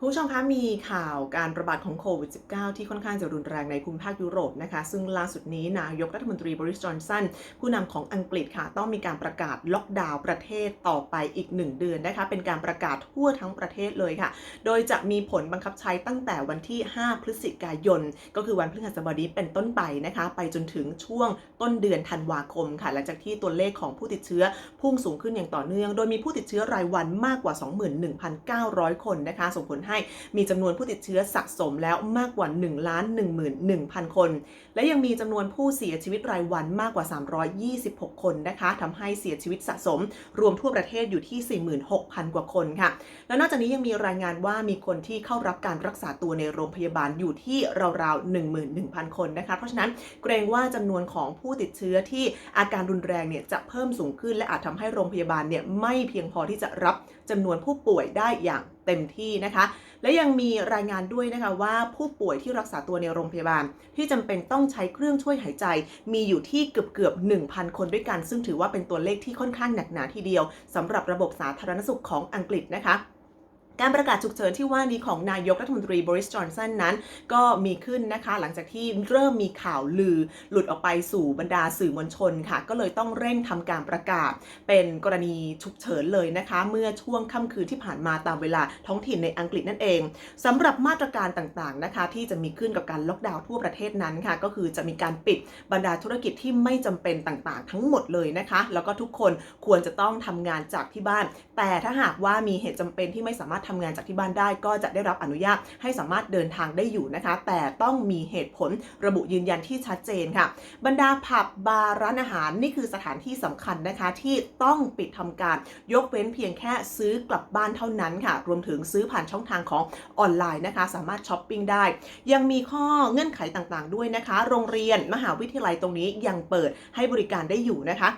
คุณผู้ชมคะมีข่าวการระบาดของโควิด -19 ที่ค่อนข้างจะรุนแรงในภูมิภาคยุโรปนะคะ ซึ่งล่าสุดนี้นายกรัฐมนตรีบริสจอนสันผู้นำของอังกฤษค่ะ ต้องมีการประกาศล็อกดาวน์ประเทศต่อไปอีก 1 เดือนนะคะ เป็นการประกาศทั่วทั้งประเทศเลยค่ะ โดยจะมีผลบังคับใช้ตั้งแต่วันที่ 5 พฤศจิกายน ก็คือวันพฤหัสบดีเป็นต้นไปนะคะ ไปจนถึงช่วงต้นเดือนธันวาคมค่ะ หลังจากที่ตัวเลขของผู้ติดเชื้อพุ่งสูงขึ้นอย่างต่อเนื่อง โดยมีผู้ติดเชื้อรายวันมากกว่า 21,900 คนนะคะ ส่งผลให้มีจำนวนผู้ติดเชื้อสะสมแล้วมากกว่า 1 ล้าน 11,000 คน และยังมีจำนวนผู้เสียชีวิตรายวันมากกว่า 326 คนนะคะทำให้เสียชีวิตสะสม รวมทั่วประเทศอยู่ที่ 46,000 กว่าคนค่ะ และนอกจากนี้ยังมีรายงานว่ามีคนที่เข้ารับการรักษาตัวในโรงพยาบาลอยู่ที่ราวๆ 11,000 คนนะคะ เพราะฉะนั้นเกรงว่าจำนวนของผู้ติดเชื้อที่อาการรุนแรงเนี่ยจะเพิ่มสูงขึ้นและอาจทำให้โรงพยาบาลเนี่ยไม่เพียงพอที่จะรับจำนวนผู้ป่วยได้อย่าง เต็มที่นะคะ และยังมีรายงานด้วยนะคะว่าผู้ป่วยที่รักษาตัวในโรงพยาบาล ที่จำเป็นต้องใช้เครื่องช่วยหายใจ มีอยู่ที่เกือบเกือบ1,000 คนด้วยกัน ซึ่งถือว่าเป็นตัวเลขที่ค่อนข้างหนักหนาทีเดียวสำหรับระบบสาธารณสุขของอังกฤษนะคะ การประกาศฉุกเฉินที่ว่านี้ของนายกรัฐมนตรีบริสจอนสันนั้น ก็มีขึ้นนะคะหลังจากที่เริ่มมีข่าวลือหลุดออกไปสู่บรรดาสื่อมวลชนค่ะ ก็เลยต้องเร่งทำการประกาศเป็นกรณีฉุกเฉินเลยนะคะ เมื่อช่วงค่ำคืนที่ผ่านมาตามเวลาท้องถิ่นในอังกฤษนั่นเองสำหรับมาตรการต่างๆนะคะ ที่จะมีขึ้นกับการล็อกดาวน์ทั่วประเทศนั้นค่ะ ก็คือจะมีการปิดบรรดาธุรกิจที่ไม่จำเป็นต่างๆ ทั้งหมดเลยนะคะ แล้วก็ทุกคนควรจะต้องทำงานจากที่บ้าน แต่ถ้าหากว่ามีเหตุจำเป็นที่ไม่สามารถทำงานจากที่บ้านได้ก็จะได้รับอนุญาตให้สามารถเดินทางได้อยู่นะคะ แต่ต้องมีเหตุผลระบุยืนยันที่ชัดเจนค่ะ บรรดาผับบาร์ร้านอาหารนี่คือสถานที่สำคัญนะคะที่ต้องปิดทำการยกเว้นเพียงแค่ซื้อกลับบ้านเท่านั้นค่ะ รวมถึงซื้อผ่านช่องทางของออนไลน์นะคะ สามารถช้อปปิ้งได้ ยังมีข้อเงื่อนไขต่างๆ ด้วยนะคะ โรงเรียนมหาวิทยาลัยตรงนี้ยังเปิดให้บริการได้อยู่นะคะ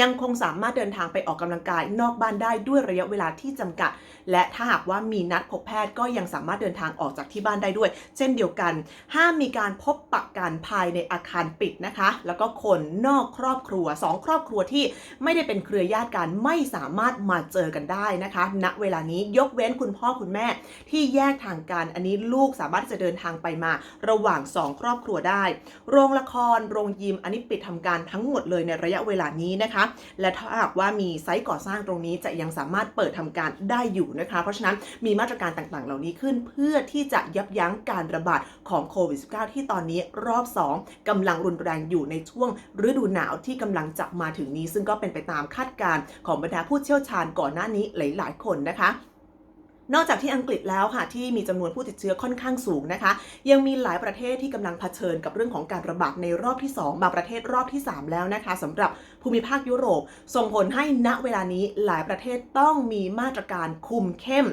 ยังคงสามารถเดินทางไปออกกำลังกายนอกบ้านได้ด้วยระยะเวลาที่จำกัด และถ้าหากว่ามีนัดพบแพทย์ก็ยังสามารถเดินทางออกจากที่บ้านได้ด้วย เช่นเดียวกัน ห้ามมีการพบปะกันภายในอาคารปิดนะคะ แล้วก็คนนอกครอบครัวสองครอบครัวที่ไม่ได้เป็นเครือญาติกันไม่สามารถมาเจอกันได้นะคะ ณเวลานี้ยกเว้นคุณพ่อคุณแม่ที่แยกทางกันอันนี้ลูกสามารถจะเดินทางไปมาระหว่างสองครอบครัวได้ โรงละครโรงยิมอันนี้ปิดทำการทั้งหมดเลยในระยะเวลานี้นะคะและถ้าหากว่ามีไซต์ก่อสร้างตรงนี้จะยังสามารถเปิดทำการได้อยู่นะคะ เพราะฉะนั้นมีมาตรการต่างๆ เหล่านี้ขึ้นเพื่อที่จะยับยั้งการระบาดของโควิด -19 ที่ตอนนี้รอบ 2กำลังรุนแรงอยู่ในช่วงฤดูหนาวที่กำลังจะมาถึงนี้ ซึ่งก็เป็นไปตามคาดการณ์ของบรรดาผู้เชี่ยวชาญก่อนหน้านี้หลาย ๆ คนนะคะ นอกจากที่อังกฤษแล้วค่ะที่มีจำนวนผู้ติดเชื้อค่อนข้างสูงนะคะ ยังมีหลายประเทศที่กำลังเผชิญกับเรื่องของการระบาดในรอบที่ 2 บางประเทศรอบที่ 3 แล้วนะคะสำหรับภูมิภาคยุโรป ส่งผลให้ณเวลานี้หลายประเทศต้องมีมาตรการคุมเข้ม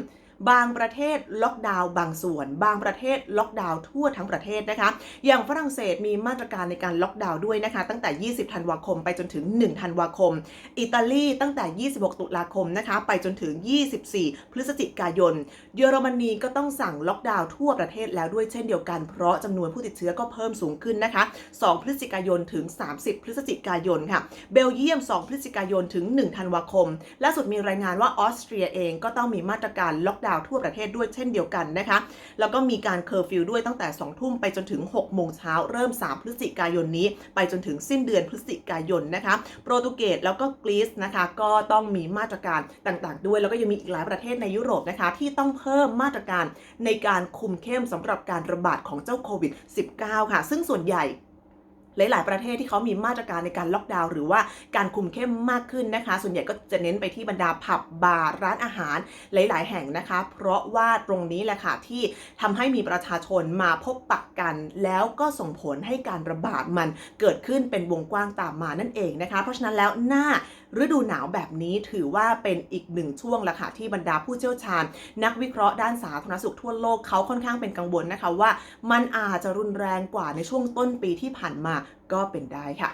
บางประเทศล็อกดาวน์บางส่วน บางประเทศล็อกดาวน์ทั่วทั้งประเทศนะคะ อย่างฝรั่งเศสมีมาตรการในการล็อกดาวน์ด้วยนะคะ ตั้งแต่ 20 ธันวาคม ไปจนถึง 1 ธันวาคม อิตาลีตั้งแต่ 26 ตุลาคมนะคะ ไปจนถึง 24 พฤศจิกายน เยอรมนีก็ต้องสั่งล็อกดาวน์ทั่วประเทศแล้วด้วยเช่นเดียวกัน เพราะจำนวนผู้ติดเชื้อก็เพิ่มสูงขึ้นนะคะ 2 พฤศจิกายนถึง 30 พฤศจิกายนค่ะ เบลเยียม 2 พฤศจิกายนถึง 1 ธันวาคม ล่าสุดมีรายงานว่าออสเตรียเองก็ต้องมีมาตรการล็อกดาวน์ทั่วประเทศด้วยเช่นเดียวกันนะคะ แล้วก็มีการเคอร์ฟิวด้วยตั้งแต่ 2 ทุ่มไปจนถึง 6 โมงเช้าเริ่ม 3 พฤศจิกายนนี้ ไปจนถึงสิ้นเดือนพฤศจิกายนนะคะ โปรตุเกสแล้วก็กรีซนะคะ ก็ต้องมีมาตรการต่างๆ ด้วยแล้วก็ยังมีอีกหลายประเทศในยุโรปนะคะ ที่ต้องเพิ่มมาตรการในการคุมเข้มสำหรับการระบาดของเจ้าโควิด -19 ค่ะ ซึ่งส่วนใหญ่ หลาย ๆ ประเทศที่เขามีมาตรการในการล็อกดาวน์หรือว่าการคุมเข้มมากขึ้นนะคะ ส่วนใหญ่ก็จะเน้นไปที่บรรดาผับบาร์ร้านอาหารหลาย ๆ แห่งนะคะ เพราะว่าตรงนี้แหละค่ะที่ทำให้มีประชาชนมาพบปะกัน แล้วก็ส่งผลให้การระบาดมันเกิดขึ้นเป็นวงกว้างตามมานั่นเองนะคะ เพราะฉะนั้นแล้วหน้าฤดูหนาวแบบนี้ถือว่าเป็นอีกหนึ่งช่วงละค่ะที่บรรดาผู้เชี่ยวชาญ นักวิเคราะห์ด้านสาธารณสุขทั่วโลกเขาค่อนข้างเป็นกังวลนะคะว่า มันอาจจะรุนแรงกว่าในช่วงต้นปีที่ผ่านมาก็เป็นได้ค่ะ